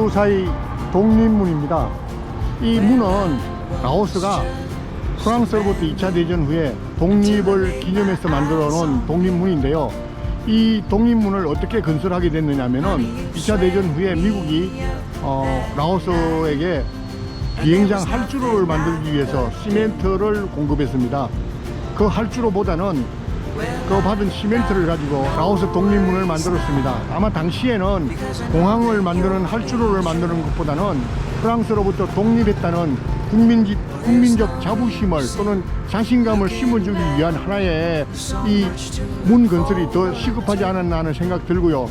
네, 빠뚜사이 독립문입니다. 이 문은 라오스가 프랑스로부터 2차 대전 후에 독립을 기념해서 만들어 놓은 독립문인데요. 이 독립문을 어떻게 건설하게 됐느냐면은 2차 대전 후에 미국이 어, 라오스에게 비행장 활주로를 만들기 위해서 시멘트를 공급했습니다. 그 활주로보다는 그 받은 시멘트를 가지고 라오스 독립문을 만들었습니다. 아마 당시에는 공항을 만드는 활주로를 만드는 것보다는 프랑스로부터 독립했다는 국민지, 국민적 자부심을 또는 자신감을 심어주기 위한 하나의 이 문 건설이 더 시급하지 않았나 하는 생각 들고요.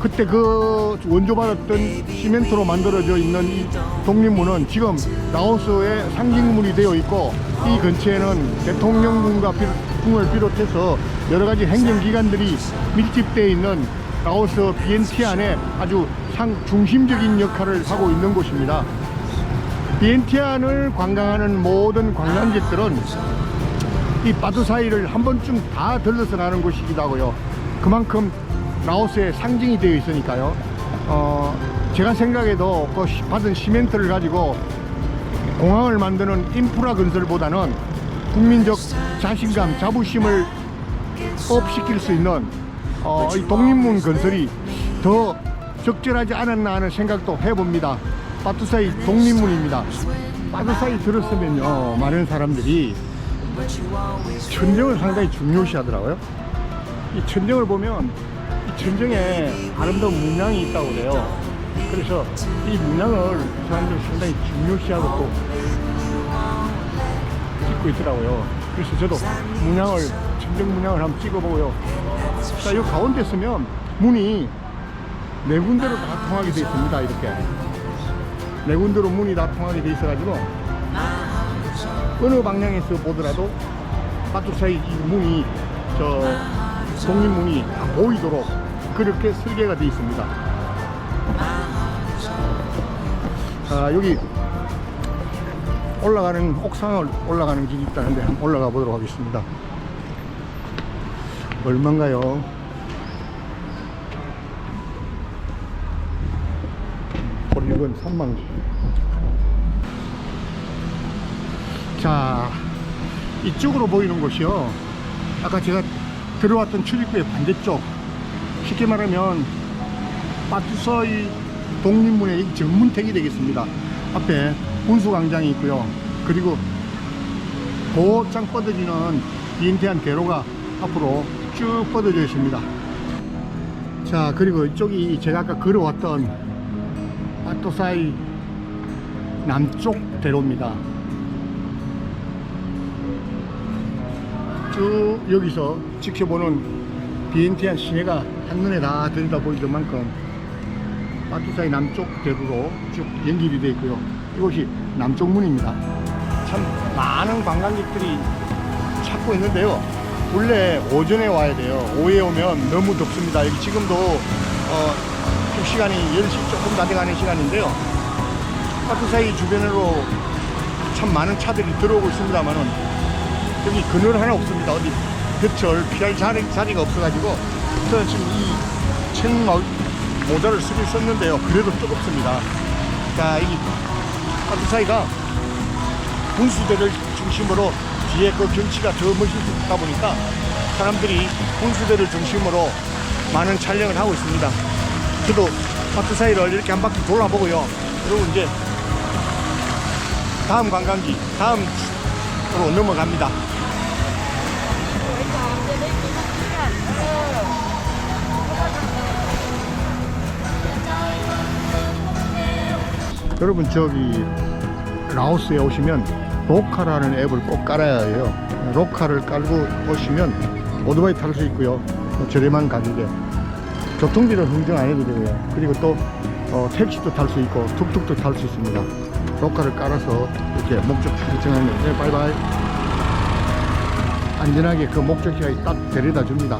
그때 그 원조받았던 시멘트로 만들어져 있는 이 독립문은 지금 라오스의 상징문이 되어 있고 이 근처에는 대통령궁과 비- 궁을 비롯해서 여러 가지 행정기관들이 밀집되어 있는 라오스 비엔티안의 아주 상 중심적인 역할을 하고 있는 곳입니다. 비엔티안을 관광하는 모든 관광객들은 이 바두사이를 한 번쯤 다 들러서 가는 곳이기도 하고요. 그만큼 라오스의 상징이 되어 있으니까요. 어, 제가 생각해도 그 시- 받은 시멘트를 가지고 공항을 만드는 인프라 건설보다는 국민적 자신감, 자부심을 업시킬 수 있는 어, 이 독립문 건설이 더 적절하지 않았나 하는 생각도 해봅니다. 바투사이 독립문입니다. 바투사이 들었으면요, 많은 사람들이 천정을 상당히 중요시하더라고요. 이 천정을 보면 이 천정에 아름다운 문양이 있다고 그래요. 그래서 이 문양을 사람들이 상당히 중요시하고 또 찍고 있더라고요. 그래서 저도 문양을 천정 문양을 한번 찍어보고요. 자, 이 가운데 쓰면 문이 네 군데로 다 통하게 되어 있습니다. 이렇게 네 군데로 문이 다 통하게 되어 있어가지고 어느 방향에서 보더라도 바둑 사이 이 문이 저 독립문이 다 보이도록 그렇게 설계가 되어 있습니다. 자 여기 올라가는 옥상을 올라가는 길이 있다는데 한번 올라가 보도록 하겠습니다. 얼마인가요? 보리건 3만 원. 자, 이쪽으로 보이는 곳이요. 아까 제가 들어왔던 출입구의 반대쪽. 쉽게 말하면 빠투서이 독립문의 이 정문택이 되겠습니다. 앞에 분수광장이 있고요. 그리고 곧장 뻗어지는 비인태한 대로가 앞으로 쭉 뻗어져 있습니다. 자, 그리고 이쪽이 제가 아까 걸어왔던 빠투사이 남쪽 대로입니다. 쭉 여기서 지켜보는 비엔티안 시내가 한눈에 다 들여다 보이는 만큼 빠투사이 남쪽 대로로 쭉 연결이 되어 있고요. 이곳이 남쪽 문입니다. 참 많은 관광객들이 찾고 있는데요. 원래 오전에 와야 돼요. 오후에 오면 너무 덥습니다. 여기 지금도 어, 좀 시간이 10시 조금 다 돼가는 시간인데요. 빠투사이 주변으로 참 많은 차들이 들어오고 있습니다만은 여기 그늘 하나 없습니다. 어디 볕을 피할 자리, 자리가 없어가지고 저는 지금 이 책모 모자를 쓰고 있었는데요. 그래도 뜨겁습니다. 자, 이 파트사이가 분수대를 중심으로 뒤에 그 경치가 더 멋있다 보니까 사람들이 분수대를 중심으로 많은 촬영을 하고 있습니다. 저도 파트사이를 이렇게 한 바퀴 돌아보고요. 그리고 이제 다음 관광지, 다음으로 넘어갑니다. 여러분 저기 라오스에 오시면 로카라는 앱을 꼭 깔아야 해요. 로카를 깔고 오시면 오토바이 탈 수 있고요. 뭐 저렴한 가격에 교통비는 흥정 안 해도 되고요. 그리고 또 어, 택시도 탈 수 있고 툭툭도 탈 수 있습니다. 로카를 깔아서 이렇게 목적지를 정하면 네, 바이바이 안전하게 그 목적지에 딱 데려다 줍니다.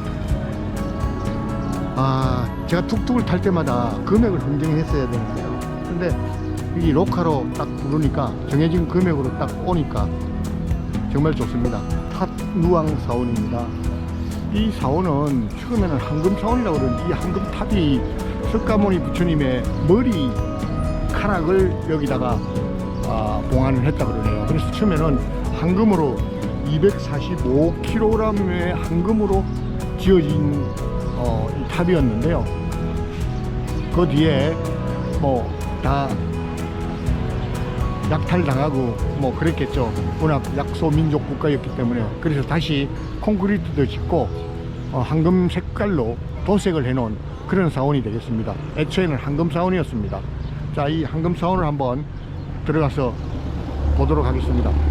아, 제가 툭툭을 탈 때마다 금액을 흥정했어야 되는데요. 근데 이 로카로 딱 부르니까 정해진 금액으로 딱 오니까 정말 좋습니다. 탑 누앙 사원입니다. 이 사원은 처음에는 황금 사원이라고 그러는데 이 황금 탑이 석가모니 부처님의 머리 카락을 여기다가 아, 봉안을 했다 그러네요. 그래서 처음에는 황금으로 245kg의 황금으로 지어진 어, 이 탑이었는데요. 그 뒤에 뭐다 약탈당하고 뭐 그랬겠죠. 워낙 약소 민족 국가였기 때문에 그래서 다시 콘크리트도 짓고 어, 황금 색깔로 도색을 해놓은 그런 사원이 되겠습니다. 애초에는 황금 사원이었습니다. 자, 이 황금 사원을 한번 들어가서 보도록 하겠습니다.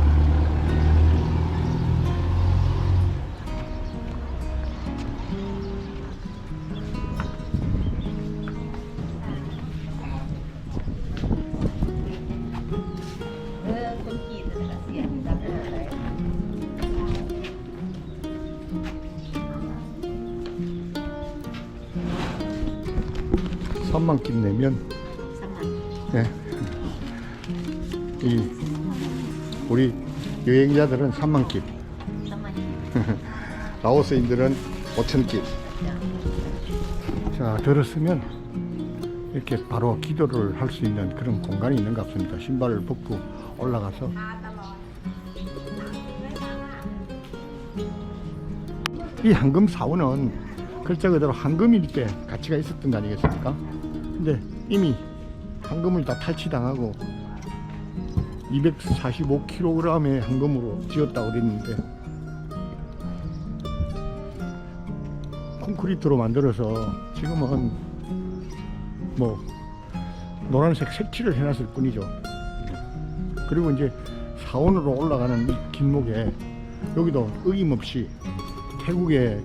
3만 끼 내면? 네. 이 우리 여행자들은 3만 끼. 라오스인들은 5천 끼. 자, 들었으면 이렇게 바로 기도를 할 수 있는 그런 공간이 있는 것 같습니다. 신발을 벗고 올라가서. 이 황금 사원은 글자 그대로 황금일 때 가치가 있었던 거 아니겠습니까? 근데 이미 황금을 다 탈취당하고 245kg의 황금으로 지었다고 그랬는데 콘크리트로 만들어서 지금은 뭐 노란색 색칠을 해놨을 뿐이죠. 그리고 이제 사원으로 올라가는 이 길목에 여기도 어김없이 태국의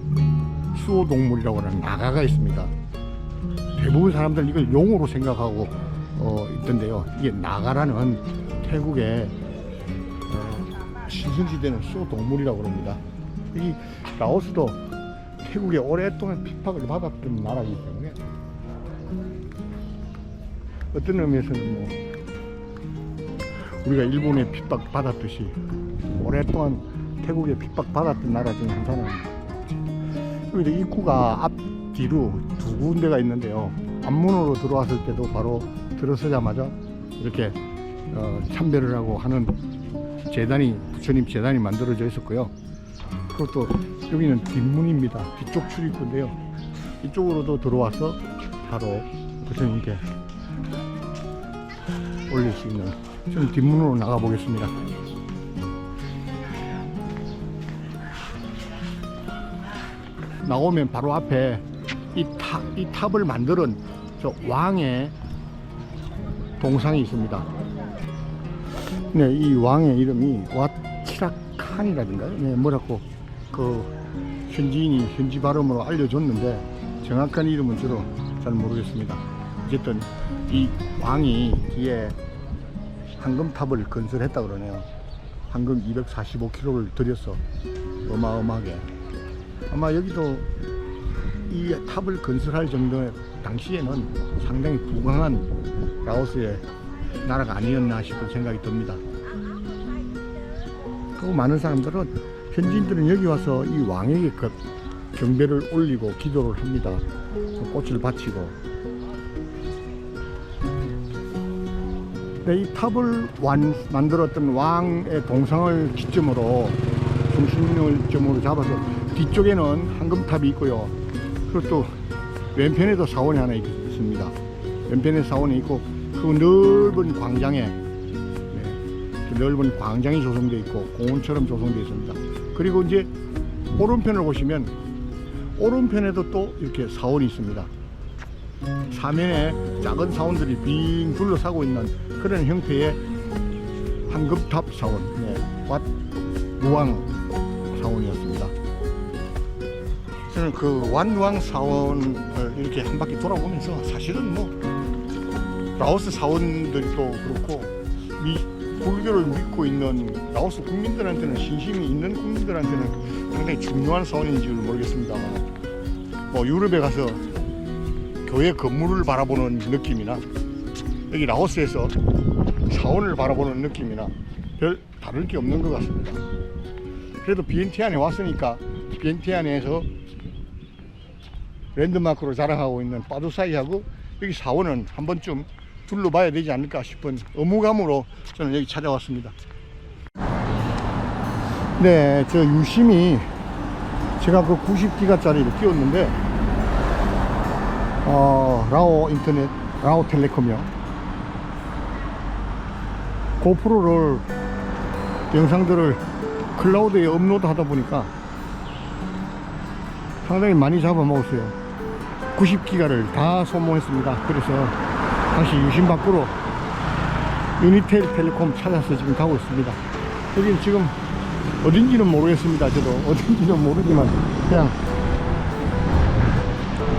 수호 동물이라고 하는 나가가 있습니다. 대부분 사람들 이걸 용어로 생각하고 어, 있던데요. 이게 나가라는 태국의 어, 신선시대는 수호 동물이라고 합니다. 이 라오스도 태국에 오랫동안 핍박을 받았던 나라이기 때문에 어떤 의미에서는 뭐 우리가 일본에 핍박 받았듯이 오랫동안 태국에 핍박 받았던 나라 중에 한 사람입니다. 여기도 입구가 앞 뒤로 두 군데가 있는데요. 앞문으로 들어왔을 때도 바로 들어서자마자 이렇게 어, 참배를 하고 하는 재단이 부처님 재단이 만들어져 있었고요. 또 여기는 뒷문입니다. 뒤쪽 출입구인데요. 이쪽으로도 들어와서 바로 부처님께 올릴 수 있는 저는 뒷문으로 나가 보겠습니다. 나오면 바로 앞에 이, 탑, 이 탑을 만드는 저 왕의 동상이 있습니다. 네, 이 왕의 이름이 와치라칸이라든가, 네, 뭐라고 그 현지인이 현지 발음으로 알려줬는데 정확한 이름은 저도 잘 모르겠습니다. 어쨌든 이 왕이 뒤에 황금탑을 건설했다 그러네요. 황금 245kg를 들여서 어마어마하게 아마 여기도 이 탑을 건설할 정도의 당시에는 상당히 부강한 라오스의 나라가 아니었나 싶은 생각이 듭니다. 그리고 많은 사람들은 현지인들은 여기 와서 이 왕에게 그 경배를 올리고 기도를 합니다. 꽃을 바치고. 네, 이 탑을 완, 만들었던 왕의 동상을 기점으로 중심을 점으로 잡아서 뒤쪽에는 황금탑이 있고요. 그리고 또 왼편에도 사원이 하나 있- 있습니다. 왼편에 사원이 있고 그 넓은 광장에 네, 그 넓은 광장이 조성되어 있고 공원처럼 조성되어 있습니다. 그리고 이제 오른편을 보시면 오른편에도 또 이렇게 사원이 있습니다. 사면에 작은 사원들이 빙 둘러싸고 있는 그런 형태의 황금탑 사원, 네, 왓 무왕 사원이었습니다. 저는 그 완왕 사원을 이렇게 한 바퀴 돌아보면서 사실은 뭐 라오스 사원들도 그렇고 미, 불교를 믿고 있는 라오스 국민들한테는 신심이 있는 국민들한테는 상당히 중요한 사원인 줄 모르겠습니다만 뭐 유럽에 가서 교회 건물을 바라보는 느낌이나 여기 라오스에서 사원을 바라보는 느낌이나 별 다를 게 없는 것 같습니다. 그래도 비엔티안에 왔으니까 비엔티안에서 랜드마크로 자랑하고 있는 빠두사이하고 여기 사원은 한 번쯤 둘러봐야 되지 않을까 싶은 의무감으로 저는 여기 찾아왔습니다. 네, 저 유심히 제가 그 90기가짜리를 띄웠는데 어, 라오 인터넷, 라오 텔레콤이요. 고프로를 영상들을 클라우드에 업로드 하다 보니까 상당히 많이 잡아먹었어요. 90기가를 다 소모했습니다. 그래서 다시 유심 밖으로 유니텔 텔레콤 찾아서 지금 가고 있습니다. 여기는 지금 어딘지는 모르겠습니다. 저도 어딘지는 모르지만 그냥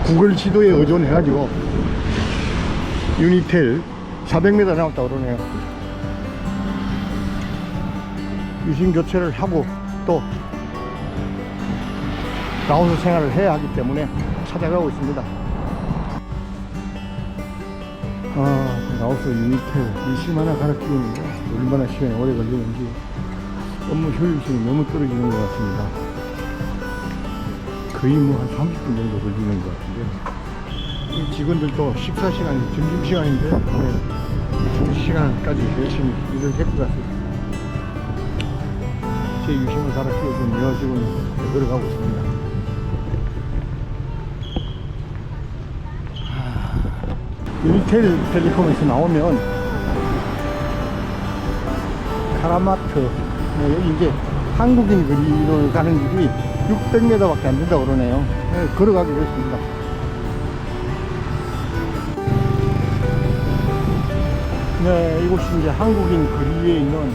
구글 지도에 의존해 가지고 유니텔 400m 남았다 그러네요. 유심 교체를 하고 또 라오스 생활을 해야 하기 때문에 찾아가고 있습니다. 아, 라오스 유니텔 유심 하나 갈아 끼우는데 얼마나 시간이 오래 걸리는지 업무 효율성이 너무 떨어지는 것 같습니다. 거의 뭐 한 30분 정도 걸리는 것 같은데 이 직원들도 식사 시간이 점심 시간인데 네, 점심 시간까지 열심히 일을 할것 같습니다. 제 유심을 갈아 끼워준 여직원 걸어가고 있습니다. 유니텔 텔레콤에서 나오면 카라마트 네, 여기 이제 한국인 거리로 가는 길이 600m밖에 안 된다고 그러네요. 네, 걸어가기로 했습니다. 네 이곳이 이제 한국인 거리에 있는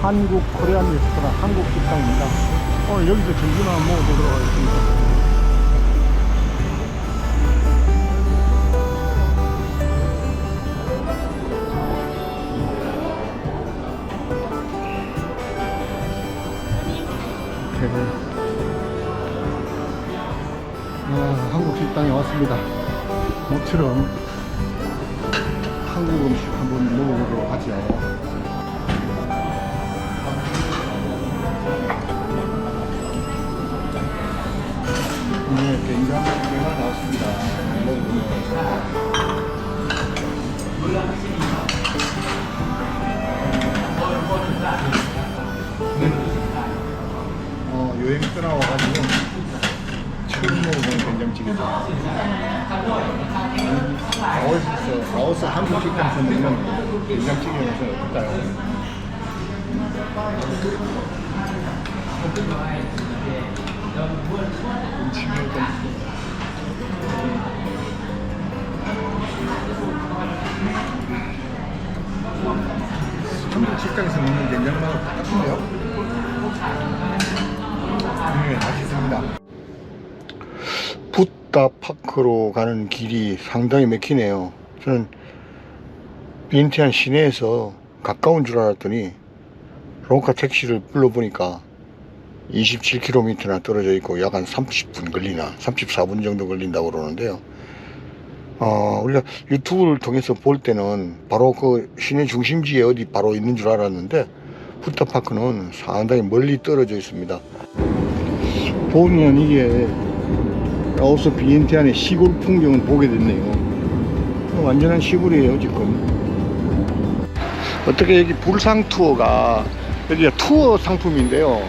한국 코리안 레스토랑 한국 식당입니다. 오늘 여기서 점심 한번 먹어보도록 하겠습니다 이렇게 아, 한국 식당에 왔습니다. 모처럼 한국 음식 한번 먹어보도록 하죠. 라오스에서, 라오스 한국 식당에서 먹는 된장찌개 맛은 어떨까요? 음식을 좀 한국 식당에서 먹는 된장맛하고 똑같은데요? 네, 맛있습니다. 붓다 파크로 가는 길이 상당히 막히네요. 저는 비엔티안 시내에서 가까운 줄 알았더니 롱카 택시를 불러보니까 27km나 떨어져 있고 약 한 30분 걸리나 34분 정도 걸린다고 그러는데요. 어, 우리가 유튜브를 통해서 볼 때는 바로 그 시내 중심지에 어디 바로 있는 줄 알았는데 푸타파크는 상당히 멀리 떨어져 있습니다. 보면 이게 라오스 비엔티안의 시골 풍경을 보게 됐네요. 완전한 시골이에요 지금. 어떻게 여기 불상 투어가 여기가 투어 상품인데요.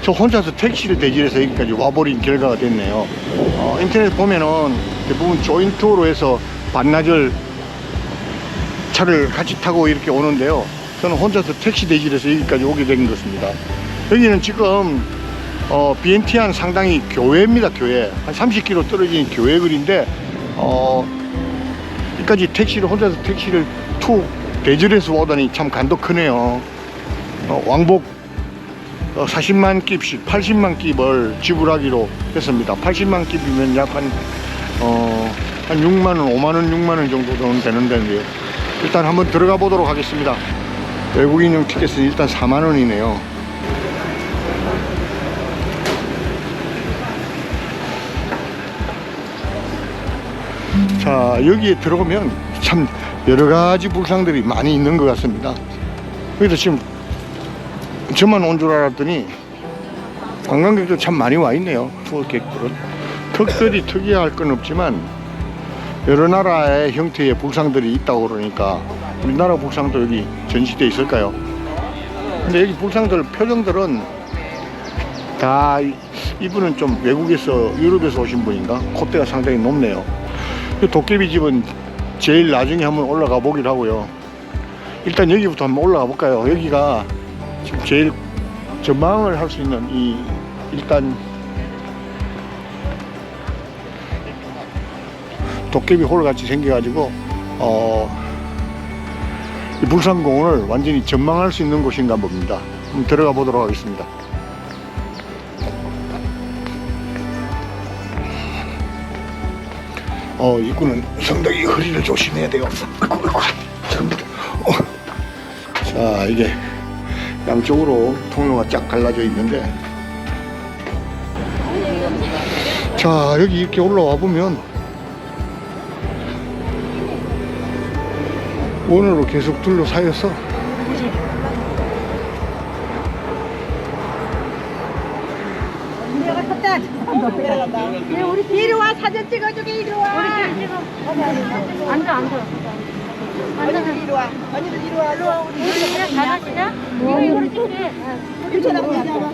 저 혼자서 택시를 대질해서 여기까지 와버린 결과가 됐네요. 어, 인터넷 보면은 대부분 조인 투어로 해서 반나절 차를 같이 타고 이렇게 오는데요. 저는 혼자서 택시 대질해서 여기까지 오게 된 것입니다. 여기는 지금 어, 비엔티안 상당히 교외입니다, 교외. 한 30km 떨어진 교외 거리인데, 어, 여기까지 택시를, 혼자서 택시를 툭 대절해서 오다니 참 간도 크네요. 어, 왕복 어, 40만 깁씩, 80만 깁을 지불하기로 했습니다. 80만 깁이면 약 한, 어, 한 6만원, 5만원, 6만원 정도 돈 되는데요. 일단 한번 들어가 보도록 하겠습니다. 외국인용 티켓은 일단 4만원이네요. 자 여기에 들어오면 참 여러 가지 불상들이 많이 있는 것 같습니다. 그래서 지금 저만 온 줄 알았더니 관광객도 참 많이 와 있네요. 투어객들은 특별히 특이할 건 없지만 여러 나라의 형태의 불상들이 있다고 그러니까 우리나라 불상도 여기 전시돼 있을까요? 근데 여기 불상들 표정들은 다 이- 이분은 좀 외국에서 유럽에서 오신 분인가 콧대가 상당히 높네요. 이 도깨비 집은 제일 나중에 한번 올라가 보기로 하고요. 일단 여기부터 한번 올라가 볼까요? 여기가 지금 제일 전망을 할 수 있는 이 일단 도깨비 홀 같이 생겨가지고 어, 이 불상공원을 완전히 전망할 수 있는 곳인가 봅니다. 들어가 보도록 하겠습니다. 어, 입구는 상당히 허리를 조심해야 돼요. 잘못. 어. 자, 이게 양쪽으로 통로가 쫙 갈라져 있는데 자, 여기 이렇게 올라와 보면 원으로 계속 둘러싸여서 야, 우리 이리 와 사진 찍어주게 이리 와. 우리 찍어. 앉아 앉아 언니들 이리 와. 언니들 이리 와. 이리 와. 우리 우리 그냥 다 같이냐? 이거 이거 찍게 불편하고 앉아. 올라.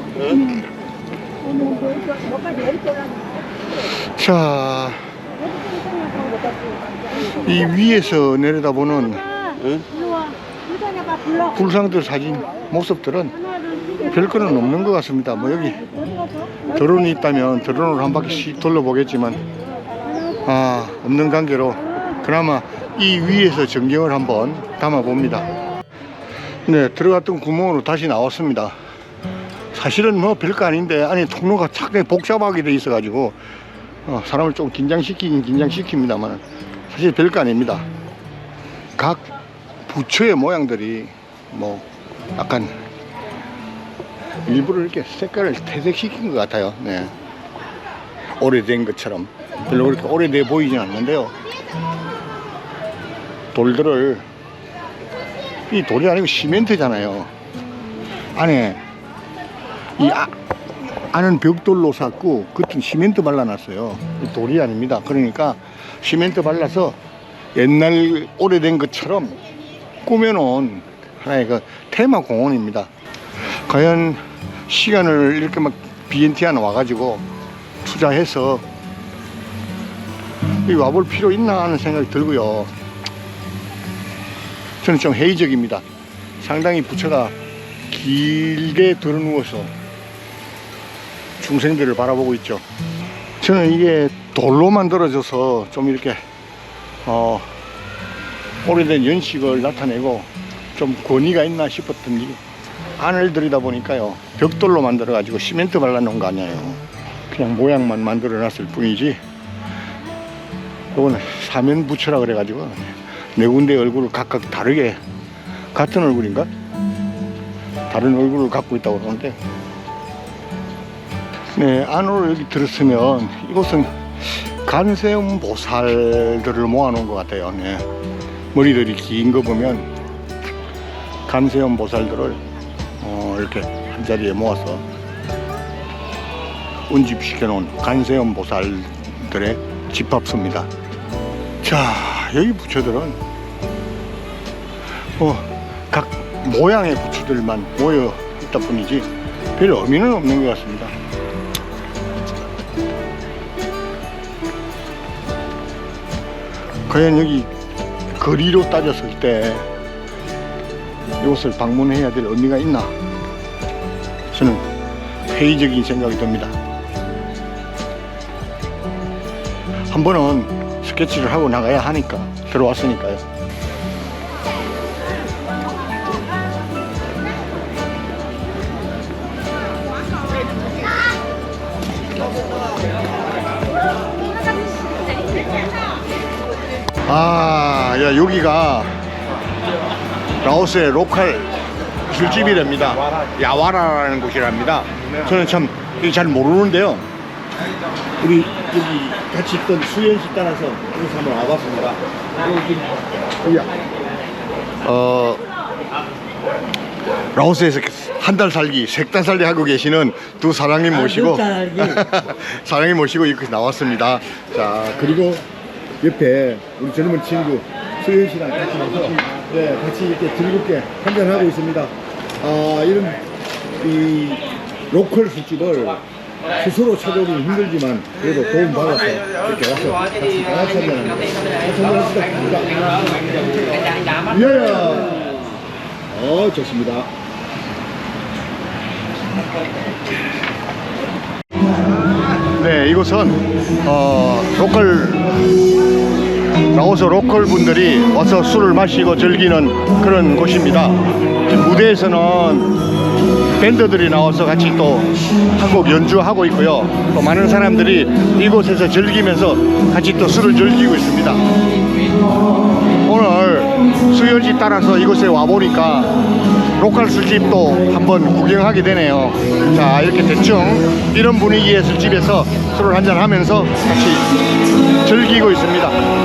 자, 이 위에서 내려다보는 불러. 불상들 사진 모습들은 별거는 없는 것 같습니다. 뭐 여기 드론이 있다면 드론으로 한 바퀴씩 돌려보겠지만 아 없는 관계로 그나마 이 위에서 전경을 한번 담아봅니다. 네 들어갔던 구멍으로 다시 나왔습니다. 사실은 뭐 별거 아닌데 안에 통로가 상당히 복잡하게 돼 있어 가지고 어, 사람을 좀 긴장시키긴 긴장시킵니다만 사실 별거 아닙니다. 각 부처의 모양들이 뭐 약간 일부러 이렇게 색깔을 퇴색시킨 것 같아요. 네. 오래된 것처럼 별로 그렇게 오래돼 보이진 않는데요. 돌들을 이 돌이 아니고 시멘트잖아요. 안에 이 아, 안은 벽돌로 샀고 겉은 시멘트 발라놨어요. 이 돌이 아닙니다. 그러니까 시멘트 발라서 옛날 오래된 것처럼 꾸며놓은 하나의 그 테마 공원입니다. 과연 시간을 이렇게 막 BNT 하나 와가지고 투자해서 이 와볼 필요 있나 하는 생각이 들고요. 저는 좀 회의적입니다. 상당히 부처가 길게 들어누워서 중생들을 바라보고 있죠. 저는 이게 돌로 만들어져서 좀 이렇게 어, 오래된 연식을 나타내고 좀 권위가 있나 싶었더니 안을 들이다 보니까요 벽돌로 만들어 가지고 시멘트 발라 놓은 거 아니에요. 그냥 모양만 만들어 놨을 뿐이지 이거는 사면 부처라 그래 가지고 네 군데 얼굴을 각각 다르게 같은 얼굴인가? 다른 얼굴을 갖고 있다고 그러는데 네 안으로 여기 들었으면 이곳은 간세음 보살들을 모아 놓은 것 같아요. 네. 머리들이 긴 거 보면 간세음 보살들을 어, 이렇게 한 자리에 모아서 운집시켜 놓은 간세음 보살들의 집합소입니다. 자, 여기 부처들은 어, 각 모양의 부처들만 모여 있다 뿐이지 별 의미는 없는 것 같습니다. 과연 여기 거리로 따졌을 때 이곳을 방문해야 될 의미가 있나? 저는 회의적인 생각이 듭니다. 한 번은 스케치를 하고 나가야 하니까 들어왔으니까요. 아, 야, 여기가 라오스의 로컬 술집이랍니다. 야와라라는 곳이랍니다. 저는 참 잘 모르는데요. 우리 여기 같이 있던 수현 씨 따라서 여기서 한번 와봤습니다. 여기. 어, 라오스에서 한 달 살기, 색달 살기 하고 계시는 두 사장님 모시고 달 살기. 사장님 모시고 이렇게 나왔습니다. 자, 그리고 옆에 우리 젊은 친구 수현 씨랑 같이 와서 네, 같이 이렇게 즐겁게 한잔하고 있습니다. 아, 이런 이 로컬 술집을 스스로 찾아오기 힘들지만 그래도 도움 받아서 이렇게 와서 같이 다 같이 한잔합니다. 한잔합시다. 위하여! 어, 좋습니다. 네, 이곳은 어, 로컬 라오스 로컬 분들이 와서 술을 마시고 즐기는 그런 곳입니다. 무대에서는 밴드들이 나와서 같이 또 한곡 연주하고 있고요. 또 많은 사람들이 이곳에서 즐기면서 같이 또 술을 즐기고 있습니다. 오늘 수요지 따라서 이곳에 와보니까 로컬 술집도 한번 구경하게 되네요. 자, 이렇게 대충 이런 분위기의 술집에서 술을 한잔 하면서 같이 즐기고 있습니다.